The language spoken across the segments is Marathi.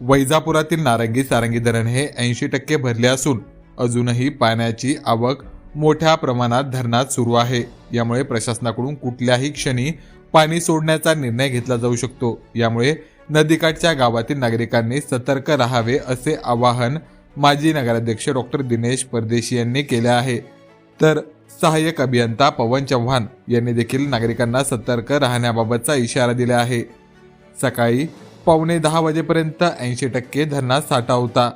वैजापुरातील नारंगी सारंगी धरण हे ऐंशी टक्के भरले असून अजूनही पाण्याची आवक मोठ्या प्रमाणात धरणात सुरू आहे. यामुळे प्रशासनाकडून कुठल्याही क्षणी पाणी सोडण्याचा निर्णय घेतला जाऊ शकतो. यामुळे नदीकाठच्या गावातील नागरिकांनी सतर्क राहावे असे आवाहन माजी नगराध्यक्ष डॉक्टर दिनेश परदेशी यांनी केले आहे. तर सहाय्यक अभियंता पवन चव्हाण यांनी देखील नागरिकांना सतर्क राहण्याबाबतचा इशारा दिला आहे. सकाळी पावणे दहा वाजेपर्यंत ऐंशी टक्के धरणात साठा होता.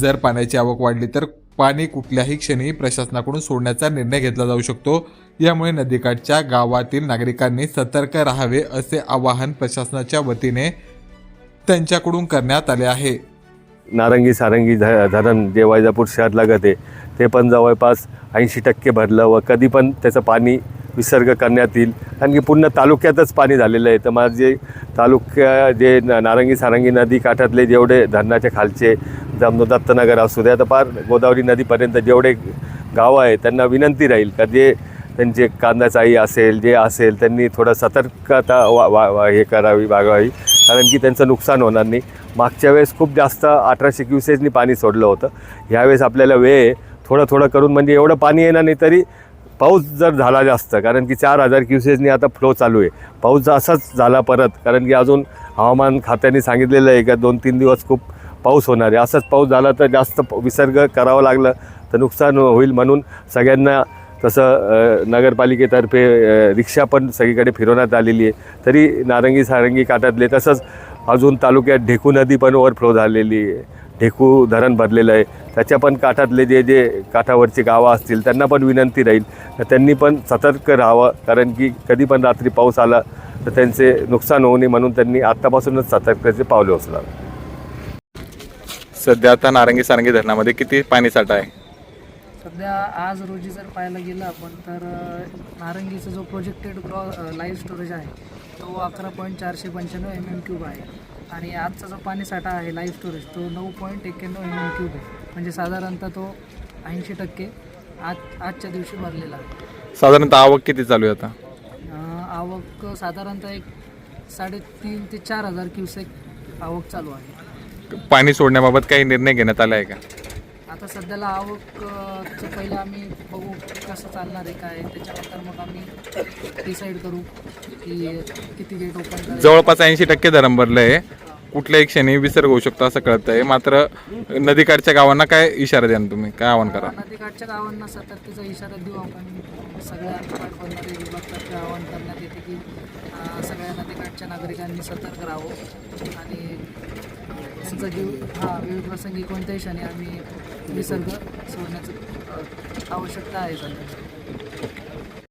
जर पाण्याची आवक वाढली तर पाणी कुठल्याही क्षणी प्रशासनाकडून सोडण्याचा निर्णय घेतला जाऊ शकतो. यामुळे नदीकाठच्या गावातील नागरिकांनी सतर्क राहावे असे आवाहन प्रशासनाच्या वतीने त्यांच्याकडून करण्यात आले आहे. नारंगी सारंगी ध धरण जे वैजापूर शहर लागत आहे ते पण जवळपास ऐंशी टक्के भरलं व कधी पण त्याचं पाणी विसर्ग करण्यात येईल. कारण की पूर्ण तालुक्यातच पाणी झालेलं आहे. तर माझे तालुक्या जे नारंगी सारंगी नदी काठातले जेवढे धरणाच्या खालचे जमनो दत्तनगर असू द्या तर पार गोदावरी नदीपर्यंत जेवढे गावं आहे त्यांना विनंती राहील. का जे त्यांचे कांदाचाई असेल जे असेल त्यांनी थोडं सतर्कता वा वा वा हे करावी वागावी कारण की त्यांचं नुकसान होणार नाही. मागच्या वेळेस खूप जास्त अठराशे क्युसेजनी पाणी सोडलं होतं. ह्यावेळेस आपल्याला वेळ आहे थोडं थोडं करून म्हणजे एवढं पाणी येणार नाही तरी पाऊस जर झाला जास्त कारण की चार हजार क्युसेसनी आता फ्लो चालू आहे. पाऊस असाच झाला परत कारण की अजून हवामान खात्याने सांगितलेलं आहे का दोन तीन दिवस खूप पाऊस होणार आहे. असाच पाऊस झाला तर जास्त विसर्ग करावं लागलं तर नुकसान होईल म्हणून सगळ्यांना तसं नगरपालिकेतर्फे रिक्षा पण सगळीकडे फिरवण्यात आलेली आहे. तरी नारंगी सारंगी काठातले तसंच अजून तालुक्यात ढेकू नदी पण ओव्हरफ्लो झालेली आहे. ढेकू धरण भरलेलं आहे. त्याच्या पण काठातले जे जे काठावरची गावं असतील त्यांना पण विनंती राहील. तर त्यांनी पण सतर्क राहावं कारण की कधी पण रात्री पाऊस आला तर त्यांचे नुकसान होऊ नये म्हणून त्यांनी आत्तापासूनच सतर्कतेचे पावले उचलावे. सध्या आता नारंगी सारंगी धरणामध्ये किती पाणी साठा आहे? सध्या आज रोजी जर पाहायला गेलं आपण तर नारंगीचा जो प्रोजेक्टेड ग्रॉ लाईव्ह स्टोरेज आहे तो अकरा पॉईंट चारशे पंच्याण्णव एम एम क्यूब आहे. आणि आजचा जो पाणी साठा आहे लाईव्ह स्टोरेज तो नऊ पॉईंट एक्क्याण्णव एम एम क्यूब आहे. म्हणजे साधारणतः तो ऐंशी टक्के आज आजच्या दिवशी भरलेला आहे. साधारणतः आवक किती चालू आहे आता? अ, आवक साधारणतः एक साडेतीन ते चार हजार क्युसेक आवक चालू आहे. पाणी सोडण्याबाबत काही निर्णय घेण्यात आला आहे का? आता सध्याला आवकचं पहिलं आम्ही बघू कसं चालणार आहे काय आहे. त्याच्यानंतर मग आम्ही डिसाईड करू की किती गेट ओपन जवळपास ऐंशी टक्के धरण भरलं आहे कुठल्याही क्षणी विसर्ग होऊ शकतो असं कळत आहे. मात्र नदीकाठच्या गावांना काय इशारा द्या तुम्ही? काय आवाहन करा? नदीकाठच्या गावांना सतर्कतेचा इशारा देऊ आपण. सगळ्या विभागातर्फे आवाहन करण्यात येते की सगळ्या नदीकाठच्या नागरिकांनी सतर्क राहावं. आणि त्यांचा जीव हा विविध प्रसंगी कोणत्याही क्षणी आम्ही विसर्ग सोडण्याचं आवश्यकता आहे सध्या